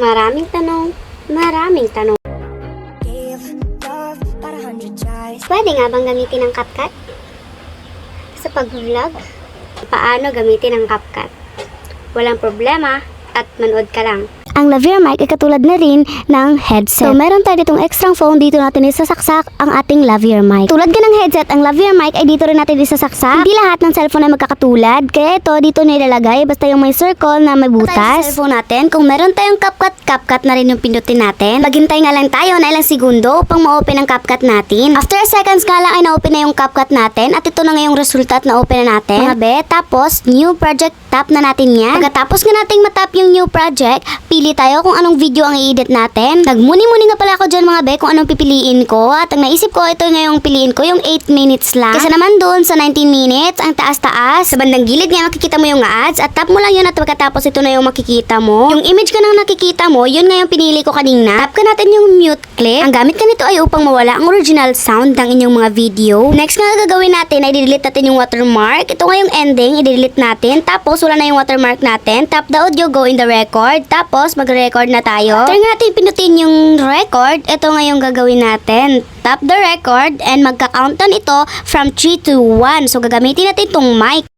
Maraming tanong, maraming tanong. Pwede nga bang gamitin ang CapCut? Sa pag-vlog? Paano gamitin ang CapCut? Walang problema at manood ka lang. Ang Lavir mic ay katulad na rin ng headset. So, meron tayo ditong extra phone dito natin isasaksak ang ating Lavir mic. Tulad ka ng headset, ang Lavir mic ay dito rin natin isasaksak. Hindi lahat ng cellphone ay magkakatulad. Kaya ito, dito nilalagay basta yung may circle na may butas. Sa cellphone natin, kung meron tayong CapCut, CapCut na rin yung pindutin natin. Maghintay nga lang tayo na ilang segundo upang ma-open ang CapCut natin. After seconds nga lang ay na-open na yung CapCut natin at ito na nga yung at na-open na natin. Mga be, tapos new project tap na natin yan. Pagkatapos nga nating matap yung new project, pili tayo kung anong video ang i-edit natin. Nagmuni-muni nga pala ako dyan mga be kung anong pipiliin ko at ang naisip ko ito nga yung piliin ko yung 8 minutes lang. Kesa naman doon sa 19 minutes, ang taas-taas. Sa bandang gilid nga makikita mo yung ads at tap mo lang yun at pagkatapos ito na yung makikita mo. Yung image ka nang nakikita mo, yun nga yung pinili ko kanina. Tap ka natin yung mute clip. Ang gamit ka nito ay upang mawala ang original sound ng inyong mga video. Next nga gagawin natin ay delete natin yung watermark. Ito nga yung ending, i-delete natin. Tapos wala na yung watermark natin. Tap the audio, go in the record. Tapos mag-record na tayo. After nga natin pinutin yung record, ito nga yung gagawin natin. Tap the record and magka-countdown ito from 3 to 1. So gagamitin natin itong mic.